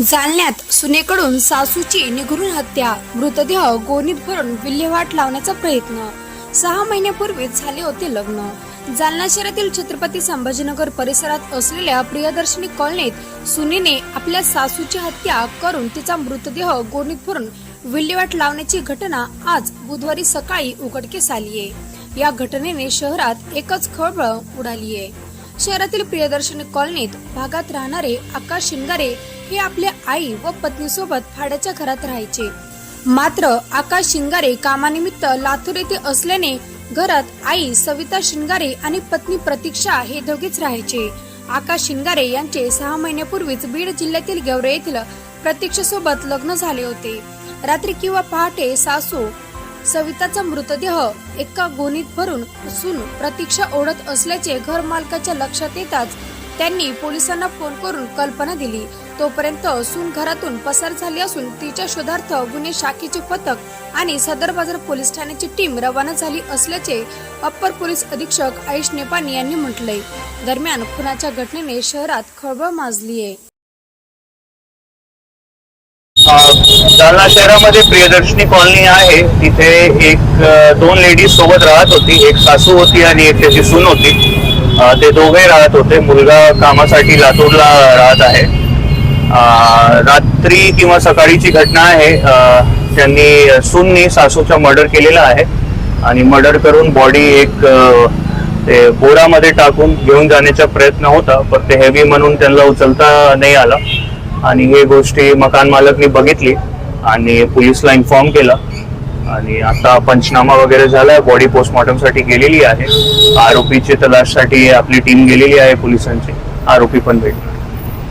जालन्यात सुनेकडून सासूची निघरून हत्या. मृतदेह गोणीत भरून विल्हेवाट लावण्याचा प्रयत्न. सहा महिन्यापूर्वीच झाले होते लग्न. जालना शहरातील छत्रपती संभाजीनगर परिसरात असलेल्या प्रियदर्शनी कॉलनीत सुनेने आपल्या सासूची हत्या करून तिचा मृतदेह गोणीत भरून विल्हेवाट लावण्याची घटना आज बुधवारी सकाळी उघडकीस आली आहे या घटनेने शहरात एकच खळबळ उडाली आहे शहरातील प्रियदर्शनी कॉलनीत भागात राहणारे आकाश शिंगारे हे आपल्या आई व पत्नीसोबत भाड्याच्या घरात राहायचे. मात्र आकाश शिंगारे कामानिमित्त लातूर येथे असल्याने घरात आई सविता शिंगारे आणि पत्नी प्रतीक्षा हे दोघेच राहायचे. आकाश शिंगारे यांचे सहा महिन्यापूर्वीच बीड जिल्ह्यातील गेवरे येथील प्रतीक्षेसोबत लग्न झाले होते. रात्री किंवा पहाटे सासू सविताचा मृतदेह एका गोणीत भरून सून प्रतीक्षा ओढत असल्याचे घर मालकाच्या लक्षात येताच त्यांनी पोलिसांना फोन करून कल्पना दिली. तोपर्यंत सून घरातून पसार झाली असून तिच्या शोधार्थ गुन्हे शाखेचे पथक आणि सदर बाजार पोलीस ठाण्याची टीम रवाना झाली असल्याचे अप्पर पोलीस अधीक्षक आयुष नेपानी यांनी म्हटलंय. दरम्यान खुनाच्या घटनेने शहरात खळबळ माजली आहे जालना शहरामध्ये प्रियदर्शनी कॉलनी आहे. तिथे एक दोन लेडीज सोबत राहत होती. एक सासू होती आणि एक त्याची सून होती. ते दोघे राहत होते. मुलगा कामासाठी लातूरला राहत आहे. रात्री किंवा सकाळीची घटना आहे. त्यांनी सूननी सासूचा मर्डर केलेला आहे आणि मर्डर करून बॉडी एक ते बोरामध्ये टाकून घेऊन जाण्याचा प्रयत्न होता पण ते हेवी म्हणून त्यांना उचलता नाही आला. आणि हे गोष्टी मकान मालकनी बघितली आणि पोलिसला इन्फॉर्म केला. आणि आता पंचनामा वगैरे झालाय बॉडी पोस्टमॉर्टमसाठी गेलेली आहे. आरोपीची तलाशसाठी आपली टीम गेलेली आहे पोलिसांची. आरोपी पण भेटला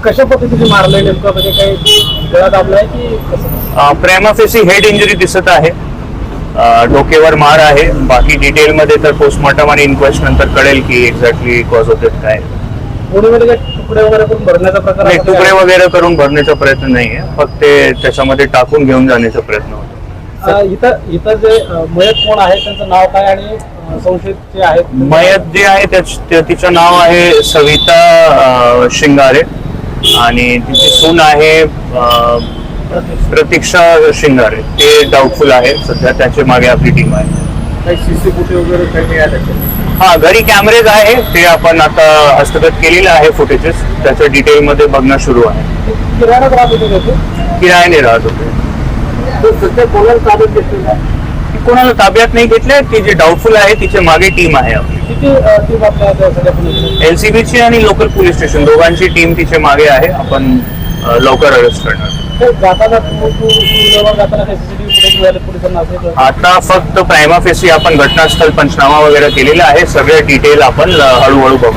कशा पद्धतीने मारलंय नेमकं? म्हणजे काही गळा दाबलाय की प्रेमाफेसी हेड इंजुरी दिसत आहे. अ, डोकेवर मार आहे. बाकी डिटेल मध्ये तर पोस्टमॉर्टम आणि इन्क्वेस्ट नंतर कळेल की एक्झॅक्टली कॉज होते काय कोणीमध्ये काही तुकडे वगैरे करून भरण्याचा प्रकार नाही तुकडे आहे? वगैरे करून भरण्याचा प्रयत्न नाहीये. फक्त ते त्याच्यामध्ये टाकून घेऊन जाण्याचा प्रयत्न होतो. इथं इथं जे मयत कोण आहे त्यांचं नाव काय आणि संशयित जे आहेत? मयत जे आहे त्याच- तिचं नाव आहे सविता अ, शिंगारे. आणि तिची सून आहे अ, प्रतीक्षा शिंगारे. ते डाऊटफुल आहे सध्या त्याच्यामागे आपली टीम आहे. काही सीसी फुटे वगैरे काही हा घरी कॅमेरेज आहे ते आपण आता हस्तगत केलेले आहे फुटेजेस त्याच्या डिटेल मध्ये बघणं सुरू आहे. किराणा राहत होते त्याचे किरायाने राहत होते. सध्या कोणाला ताब्यात घेतलेलं आहे ती कोणाला ताब्यात नाही घेतले ती जे डाऊटफुल आहे तिच्यामागे टीम आहे किती टीम आपल्या एलसीबीची आणि लोकल पोलीस स्टेशन दोघांची टीम तिच्यामागे आहे आपण अ, लवकर अरेस्ट करणार. ते जाताना तू तू जवळ जाताना काही सीसीटीव्ही फुटेज मिळाले पोलिसांना असेल तर? आता फक्त प्रायमा फेसी आपण घटनास्थळ पंचनामा वगैरे केलेला आहे सगळे डिटेल आपण हळूहळू बघू.